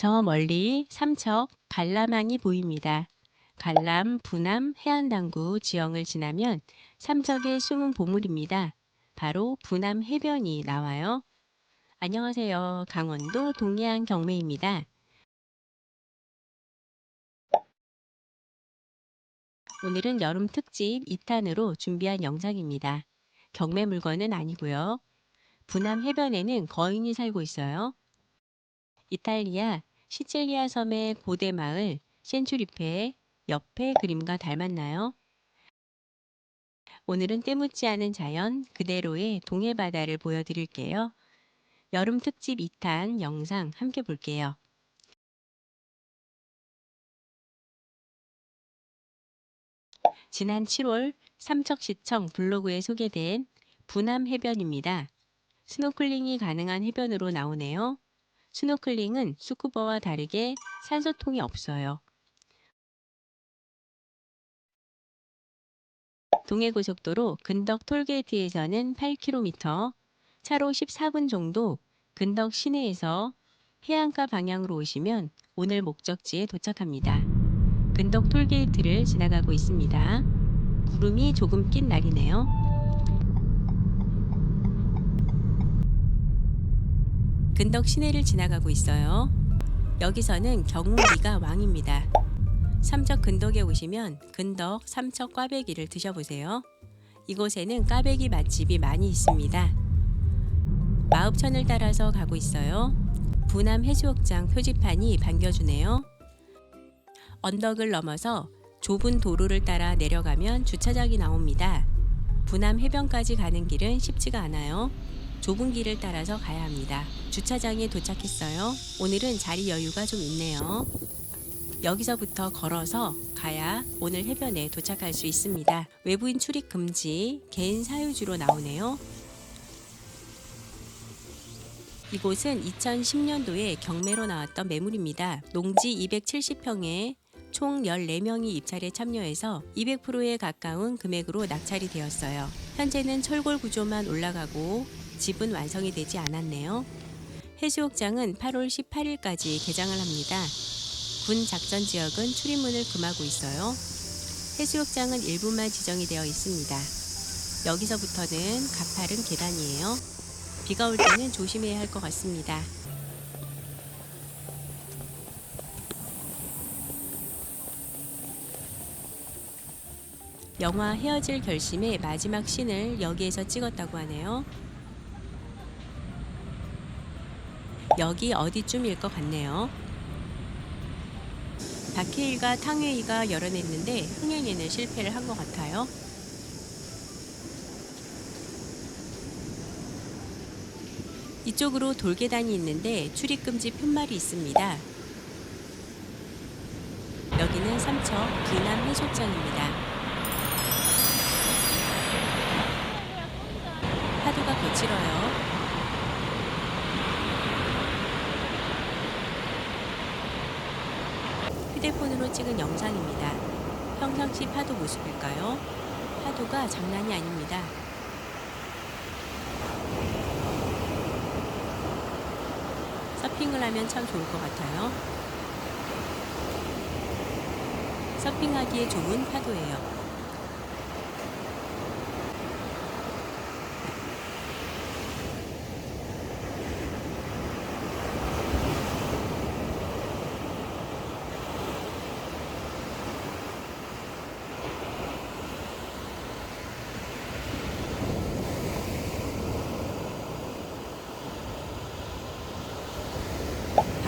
저 멀리 삼척 관람항이 보입니다. 관람, 부남, 해안당구 지형을 지나면 삼척의 숨은 보물입니다. 바로 부남 해변이 나와요. 안녕하세요. 강원도 동해안 경매입니다. 오늘은 여름 특집 2탄으로 준비한 영상입니다. 경매 물건은 아니고요. 부남 해변에는 거인이 살고 있어요. 이탈리아 시칠리아 섬의 고대 마을 센츄리페 옆에 그림과 닮았나요? 오늘은 때묻지 않은 자연 그대로의 동해 바다를 보여드릴게요. 여름 특집 2탄 영상 함께 볼게요. 지난 7월 삼척시청 블로그에 소개된 부남 해변입니다. 스노클링이 가능한 해변으로 나오네요. 스노클링은 스쿠버와 다르게 산소통이 없어요. 동해고속도로 근덕 톨게이트에서는 8km, 차로 14분 정도 근덕 시내에서 해안가 방향으로 오시면 오늘 목적지에 도착합니다. 근덕 톨게이트를 지나가고 있습니다. 구름이 조금 낀 날이네요. 근덕 시내를 지나가고 있어요. 여기서는 경운기가 왕입니다. 삼척 근덕에 오시면 근덕 삼척 꽈배기를 드셔보세요. 이곳에는 꽈배기 맛집이 많이 있습니다. 마읍천을 따라서 가고 있어요. 부남 해수욕장 표지판이 반겨주네요. 언덕을 넘어서 좁은 도로를 따라 내려가면 주차장이 나옵니다. 부남 해변까지 가는 길은 쉽지가 않아요. 좁은 길을 따라서 가야 합니다. 주차장에 도착했어요. 오늘은 자리 여유가 좀 있네요. 여기서부터 걸어서 가야 오늘 해변에 도착할 수 있습니다. 외부인 출입 금지, 개인 사유지로 나오네요. 이곳은 2010년도에 경매로 나왔던 매물입니다. 농지 270평에 총 14명이 입찰에 참여해서 200%에 가까운 금액으로 낙찰이 되었어요. 현재는 철골 구조만 올라가고 집은 완성이 되지 않았네요. 해수욕장은 8월 18일까지 개장을 합니다. 군 작전 지역은 출입문을 금하고 있어요. 해수욕장은 일부만 지정이 되어 있습니다. 여기서부터는 가파른 계단이에요. 비가 올 때는 조심해야 할 것 같습니다. 영화 헤어질 결심의 마지막 씬을 여기에서 찍었다고 하네요. 여기 어디쯤일 것 같네요. 박해일과 탕웨이가 열어냈는데 흥행에는 실패를 한 것 같아요. 이쪽으로 돌계단이 있는데 출입금지 푯말이 있습니다. 여기는 삼척 기남 해수욕장입니다. 파도가 거칠어요. 휴대폰으로 찍은 영상입니다. 평상시 파도 모습일까요? 파도가 장난이 아닙니다. 서핑을 하면 참 좋을 것 같아요. 서핑하기에 좋은 파도예요.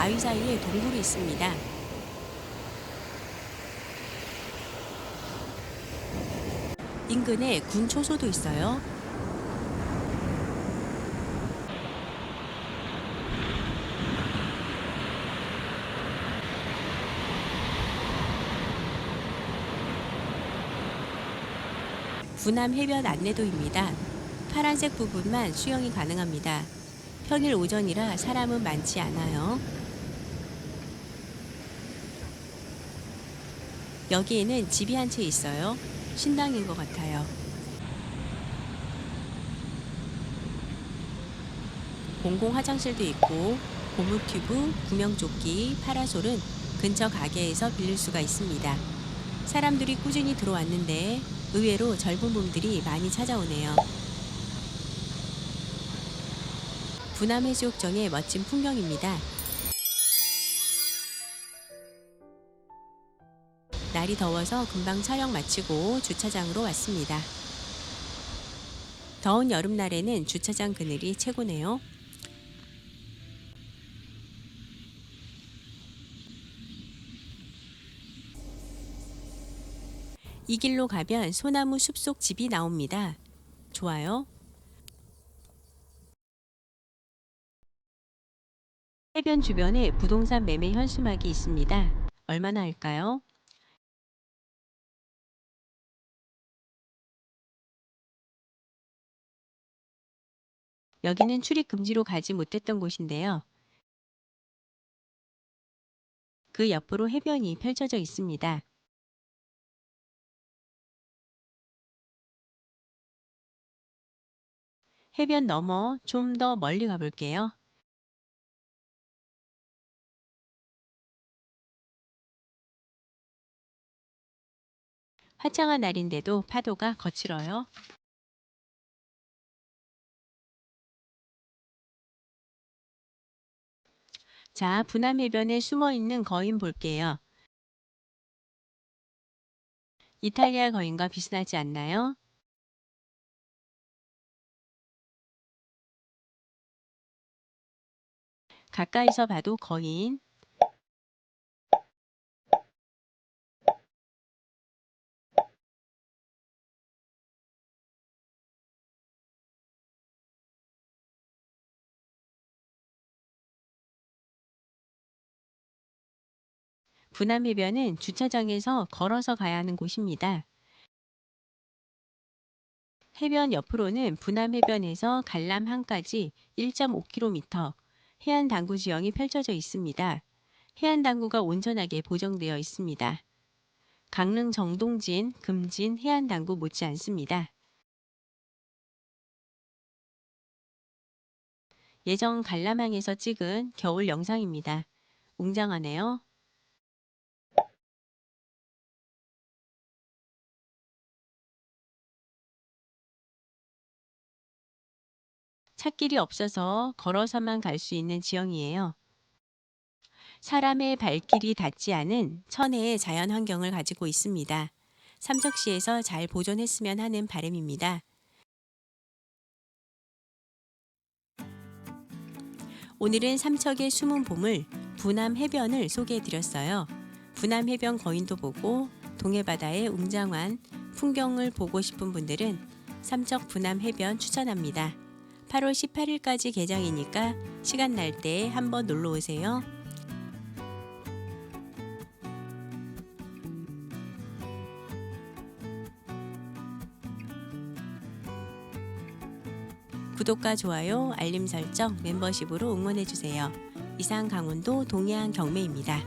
바위 사이에 동굴이 있습니다. 인근에 군 초소도 있어요. 부남 해변 안내도입니다. 파란색 부분만 수영이 가능합니다. 평일 오전이라 사람은 많지 않아요. 여기에는 집이 한 채 있어요. 신당인 것 같아요. 공공 화장실도 있고 고무튜브, 구명조끼, 파라솔은 근처 가게에서 빌릴 수가 있습니다. 사람들이 꾸준히 들어왔는데 의외로 젊은 봄들이 많이 찾아오네요. 부남해수욕장의 멋진 풍경입니다. 날이 더워서 금방 촬영 마치고 주차장으로 왔습니다. 더운 여름날에는 주차장 그늘이 최고네요. 이 길로 가면 소나무 숲속 집이 나옵니다. 좋아요. 해변 주변에 부동산 매매 현수막이 있습니다. 얼마나 할까요? 여기는 출입 금지로 가지 못했던 곳인데요. 그 옆으로 해변이 펼쳐져 있습니다. 해변 넘어 좀 더 멀리 가볼게요. 화창한 날인데도 파도가 거칠어요. 자, 부남 해변에 숨어 있는 거인 볼게요. 이탈리아 거인과 비슷하지 않나요? 가까이서 봐도 거인. 부남 해변은 주차장에서 걸어서 가야 하는 곳입니다. 해변 옆으로는 부남 해변에서 갈람항까지 1.5km 해안 당구 지형이 펼쳐져 있습니다. 해안 당구가 온전하게 보정되어 있습니다. 강릉 정동진, 금진 해안 당구 못지 않습니다. 예전 갈람항에서 찍은 겨울 영상입니다. 웅장하네요. 찾길이 없어서 걸어서만 갈 수 있는 지형이에요. 사람의 발길이 닿지 않은 천혜의 자연 환경을 가지고 있습니다. 삼척시에서 잘 보존했으면 하는 바람입니다. 오늘은 삼척의 숨은 보물 부남 해변을 소개해 드렸어요. 부남 해변 거인도 보고 동해바다의 웅장한 풍경을 보고 싶은 분들은 삼척 부남 해변 추천합니다. 8월 18일까지 개장이니까 시간 날 때 한번 놀러 오세요. 구독과 좋아요, 알림 설정, 멤버십으로 응원해 주세요. 이상 강원도 동해안 경매입니다.